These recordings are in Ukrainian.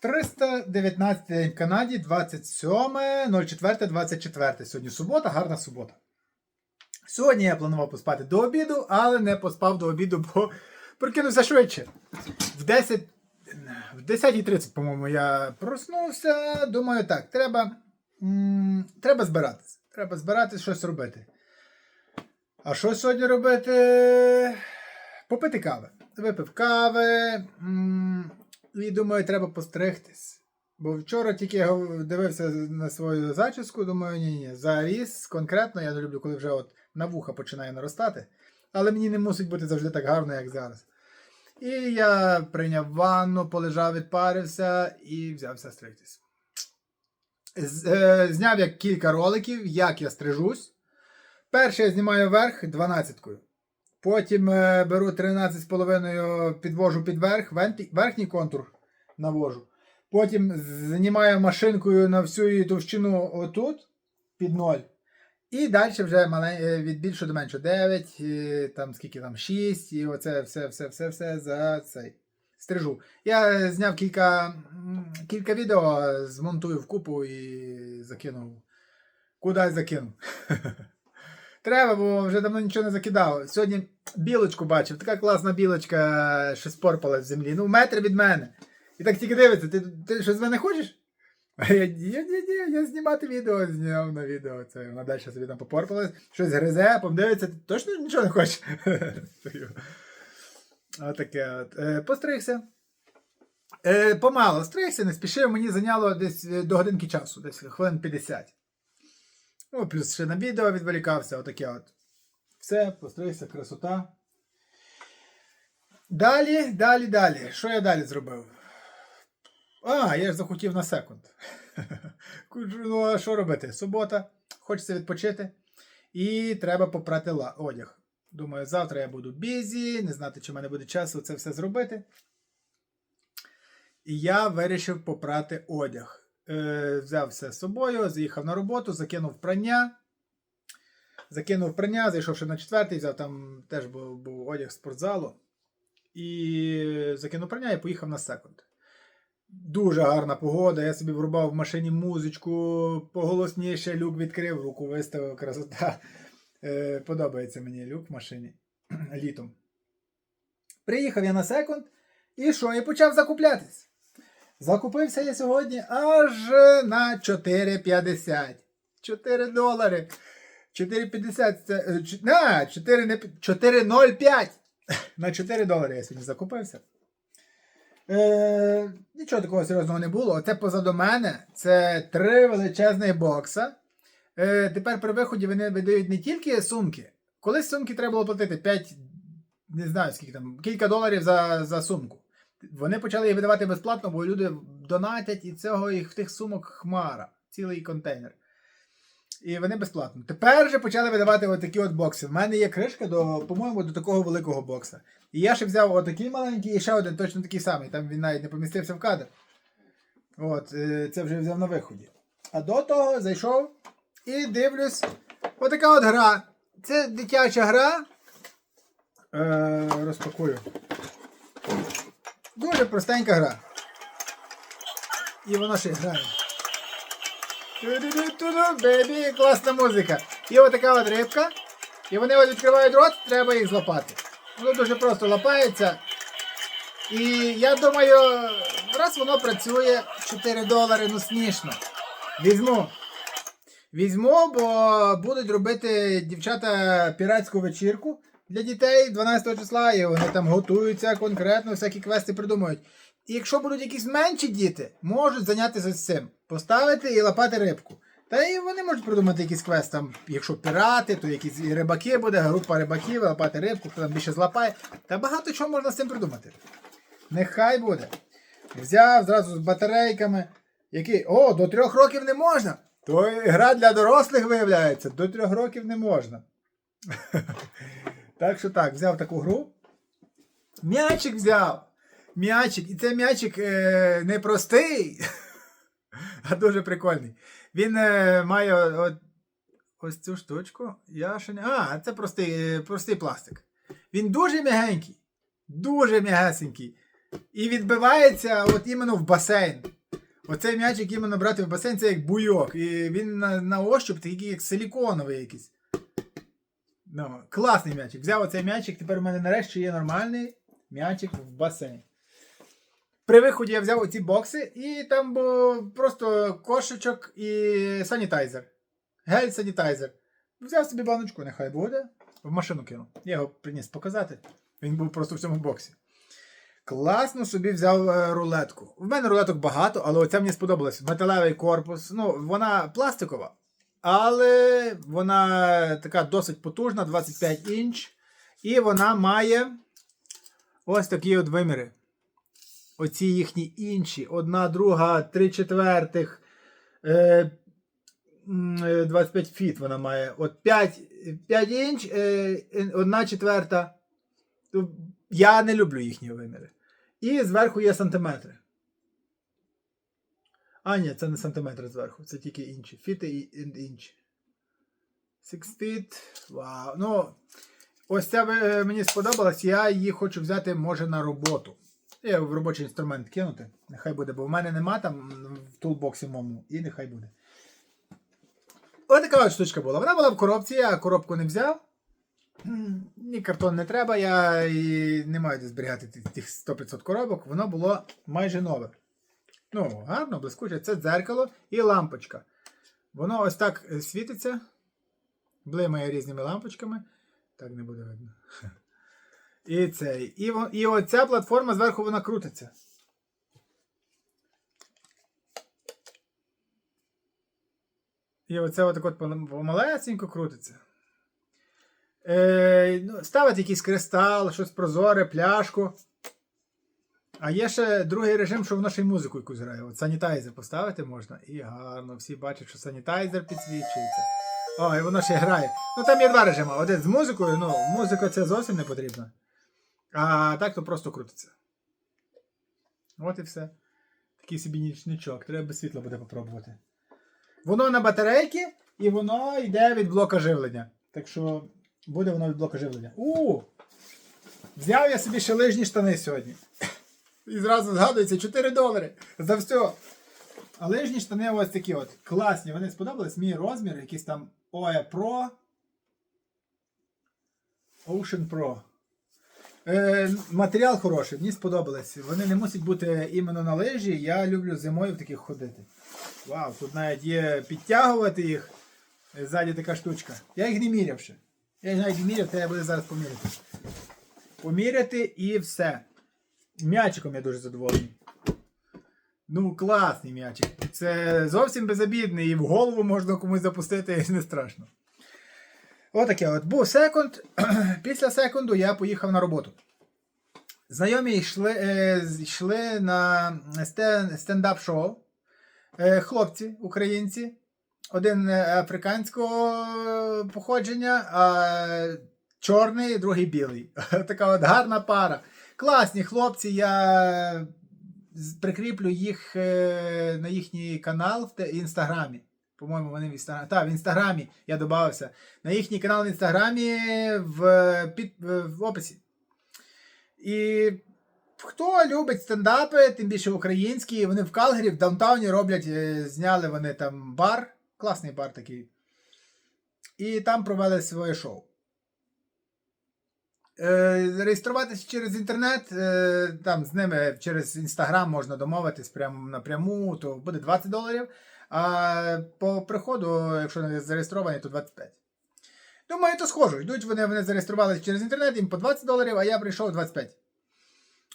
319 день в Канаді, 27.04.24. Сьогодні субота, гарна субота. Сьогодні я планував поспати до обіду, але не поспав до обіду, бо прокинувся швидше. В 10. В 10.30, по-моєму, я проснувся. Думаю, так, треба. треба збиратись. Треба збиратись, щось робити. А що сьогодні робити? Попити кави. Випив кави. І думаю, треба постригтись. Бо вчора тільки я дивився на свою зачіску, думаю, ні, ні, заріс конкретно, я не люблю, коли вже от на вуха починає наростати. Але мені не мусить бути завжди так гарно, як зараз. І я прийняв ванну, полежав, відпарився і взявся стригтись. Е, Зняв я кілька роликів, як я стрижусь. Перший я знімаю верх 12-кою. Потім е, беру 13,5 підвожу під верх, верхній контур навожу. Потім знімаю машинкою на всю її товщину отут під 0. І далі вже малень... е, від більшого до меншого 9, і там скільки там 6, і оце все, все, все, все за цей. Стрижу. Я зняв кілька, кілька відео, змонтую в купу і закинув. Кудись закинув. Треба, бо вже давно нічого не закидав. Сьогодні білочку бачив, така класна білочка, що спорпала в землі. Ну, метр від мене. І так тільки дивиться, ти, ти що з мене хочеш? А я ні, ні, ні, я знімати відео зняв на відео. Це вона далі собі там попорпалась, щось гризе, подивиться, ти точно нічого не хочеш? Отаке от. Е, постригся. Е, помало стригся, не спішив, мені зайняло десь е, до годинки часу, десь хвилин 50. Ну, плюс ще на відео відволікався, отаке от. Все, постригся, красота. Далі, далі, далі. Що я далі зробив? А, я ж захотів на секунд. Ну, а що робити? Субота, хочеться відпочити. І треба попрати одяг. Думаю, завтра я буду бізі, не знати, чи в мене буде часу це все зробити. І я вирішив попрати одяг. Е, взяв все з собою, заїхав на роботу, закинув прання. Закинув прання, зайшов ще на четвертий, взяв там теж був, був одяг з спортзалу. І закинув прання і поїхав на секунд. Дуже гарна погода. Я собі врубав в машині музичку, поголосніше люк відкрив, руку виставив, красота. Е, подобається мені люк в машині літом. Приїхав я на секунд і що? І почав закуплятись. Закупився я сьогодні аж на 4,50. 4 долари. 4,50 це. е, ч- На, 4 не пі- 4,05. На 4 долари я сьогодні закупився. Е, нічого такого серйозного не було. Оце позаду мене. Це три величезних бокса. Е, тепер при виході вони видають не тільки сумки. Колись сумки треба було платити 5, не знаю скільки там, кілька доларів за, за сумку. Вони почали їх видавати безплатно, бо люди донатять і цього їх в тих сумок хмара, цілий контейнер. І вони безплатно. Тепер же почали видавати отакі от бокси. В мене є кришка до, по-моєму, до такого великого бокса. І я ще взяв отакий маленький і ще один точно такий самий. Там він навіть не помістився в кадр. От, е, це вже взяв на виході. А до того зайшов і дивлюсь. Отака от гра. Це дитяча гра. Е, розпакую. Дуже простенька гра. І вона ще грає. Бебі, класна музика. І отака от рибка. І вони от відкривають рот, треба їх злапати. Воно дуже просто лапається. І я думаю, раз воно працює 4 долари, ну смішно. Візьму. Візьму, бо будуть робити дівчата піратську вечірку для дітей 12 числа, і вони там готуються конкретно, всякі квести придумують. І якщо будуть якісь менші діти, можуть зайнятися цим. Поставити і лапати рибку. Та і вони можуть придумати якийсь квест, там, якщо пірати, то якісь рибаки буде, група рибаків, лапати рибку, хто там більше злапає. Та багато чого можна з цим придумати. Нехай буде. Взяв зразу з батарейками. Які. О, до трьох років не можна. То гра для дорослих виявляється. До трьох років не можна. Так що так, взяв таку гру. М'ячик взяв. М'ячик. І це м'ячик е, не простий, а дуже прикольний. Він е, має от, ось цю штучку. Я ще не. А, це простий, е, простий пластик. Він дуже м'ягенький. Дуже м'ягесенький. І відбивається от іменно в басейн. Оцей м'ячик іменно брати в басейн, це як буйок. І він на, на ощуп такий, як силіконовий якийсь. Ну, класний м'ячик. Взяв оцей м'ячик, тепер у мене нарешті є нормальний м'ячик в басейн. При виході я взяв оці бокси, і там був просто кошечок і санітайзер. Гель санітайзер. Взяв собі баночку, нехай буде. В машину кинув. Я його приніс показати. Він був просто в цьому боксі. Класно собі взяв е, рулетку. В мене рулеток багато, але оця мені сподобалась. Металевий корпус. Ну, вона пластикова, але вона така досить потужна, 25 інч. І вона має ось такі от виміри. Оці їхні інші. Одна, друга, три четвертих. Е, е, 25 фіт вона має. От 5, 5 інч, е, е, одна четверта. Я не люблю їхні виміри. І зверху є сантиметри. А, ні, це не сантиметри зверху, це тільки інші. Фіти і інші. Six feet. Вау. Ну, ось ця е, мені сподобалась, я її хочу взяти, може, на роботу. Я в робочий інструмент кинути. Нехай буде, бо в мене нема там в тулбоксі моєму, і нехай буде. Ось така от штучка була. Вона була в коробці, я коробку не взяв. Ні, картон не треба, я і не маю де зберігати тих 100-500 коробок. Воно було майже нове. Ну, гарно, блискуче. Це дзеркало і лампочка. Воно ось так е, світиться. Блимає різними лампочками. Так не буде видно. І цей. І, і оця платформа зверху вона крутиться. І оце отак от помалесенько крутиться. Е, ну, ставити якийсь кристал, щось прозоре, пляшку. А є ще другий режим, що воно ще й музику якусь грає. От санітайзер поставити можна. І гарно, всі бачать, що санітайзер підсвічується. О, і воно ще грає. Ну там є два режими. Один з музикою, ну, музика це зовсім не потрібно. А так то просто крутиться. От і все. Такий собі нічничок. Треба без світла буде попробувати. Воно на батарейки, і воно йде від блока живлення. Так що буде воно від блока живлення. У! Взяв я собі ще лижні штани сьогодні. І зразу згадується 4 долари за все. А лижні штани ось такі от. Класні. Вони сподобались. Мій розмір, якийсь там OE Pro. Ocean Pro. Е, матеріал хороший, мені сподобалось. Вони не мусять бути іменно на лижі. Я люблю зимою в таких ходити. Вау, тут навіть є підтягувати їх. Е, Ззаді така штучка. Я їх не міряв ще. Я їх навіть не міряв, то я буду зараз поміряти. Поміряти і все. М'ячиком я дуже задоволений. Ну, класний м'ячик. Це зовсім безобідний і в голову можна комусь запустити, і не страшно. Отаке от. Був секунд. Після секунду я поїхав на роботу. Знайомі йшли, е, йшли на стен- стендап-шоу. Е, хлопці, українці. Один е, африканського походження, а чорний, другий білий. Така от гарна пара. Класні хлопці, я прикріплю їх е, на їхній канал в інстаграмі. По-моєму, вони в інстаграмі. Так, в інстаграмі я додався. На їхній канал в інстаграмі в, під, в описі. І хто любить стендапи, тим більше українські, вони в Калгарі, в даунтауні роблять, е, зняли вони там бар, класний бар такий. І там провели своє шоу. Е, Реєструватися через інтернет, е, там з ними через інстаграм можна домовитись прямо напряму, то буде 20 доларів. А по приходу, якщо не зареєстровані, то 25. Думаю, то схожу. Йдуть вони, вони зареєструвалися через інтернет, їм по 20 доларів, а я прийшов 25.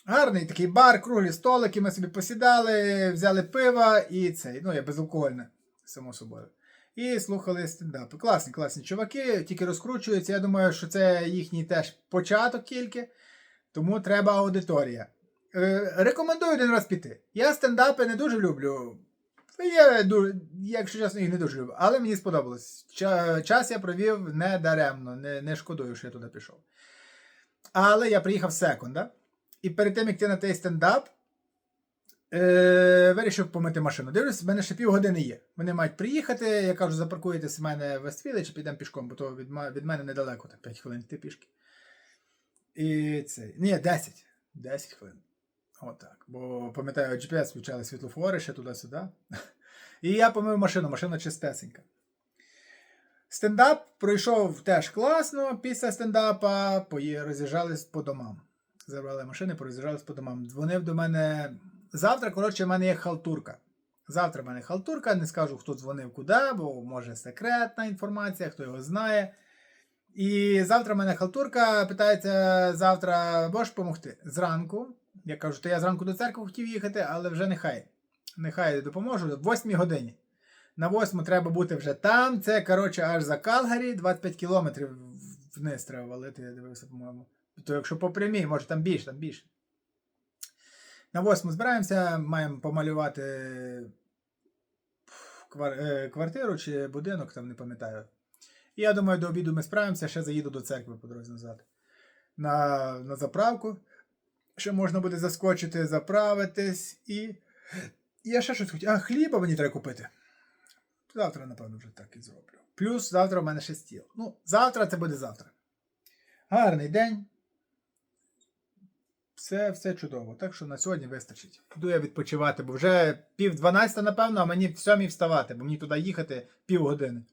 Гарний такий бар, круглі столики, ми собі посідали, взяли пива і цей, ну, я безалкогольне, само собою. І слухали стендапи. Класні, класні чуваки, тільки розкручуються. Я думаю, що це їхній теж початок тільки, тому треба аудиторія. Е, рекомендую один раз піти. Я стендапи не дуже люблю. Я, якщо чесно, їх не дуже люблю, але мені сподобалось. Час я провів не даремно, не, не шкодую, що я туди пішов. Але я приїхав секунда. І перед тим, як йти на той стендап, е, вирішив помити машину. Дивлюсь, в мене ще півгодини є. Вони мають приїхати. Я кажу, запаркуєтесь в мене в Вестфілі чи підемо пішком, бо то від, від мене недалеко, так 5 хвилин йти пішки. І це. Ні, 10. 10 хвилин. Отак. Бо пам'ятаю, GPS включали світлофори ще туди-сюди. І я помив машину, машина чистесенька. Стендап пройшов теж класно. Після стендапа роз'їжджались по домам. Забрали машини, пороз'їжджались по домам. Дзвонив до мене. Завтра, коротше, в мене є халтурка. Завтра в мене халтурка, не скажу, хто дзвонив куди, бо може секретна інформація, хто його знає. І завтра в мене халтурка питається завтра, можеш допомогти? Зранку. Я кажу, то я зранку до церкви хотів їхати, але вже нехай. Нехай допоможу. В 8 годині. На 8 треба бути вже там. Це, коротше, аж за Калгарі, 25 кілометрів вниз треба валити, я дивився, по-моєму. То якщо по прямій, може там більше, там більше. На 8 збираємося, маємо помалювати е, квартиру чи будинок, там не пам'ятаю. І я думаю, до обіду ми справимося, ще заїду до церкви по дорозі назад. На, на заправку. Ще можна буде заскочити, заправитись і. Я ще щось хотів. А, хліба мені треба купити. Завтра, напевно, вже так і зроблю. Плюс завтра в мене ще стіл. Ну, завтра це буде завтра. Гарний день. Все, все чудово. Так що на сьогодні вистачить. Йду я відпочивати, бо вже пів дванадцята, напевно, а мені в сьомій вставати, бо мені туди їхати півгодини.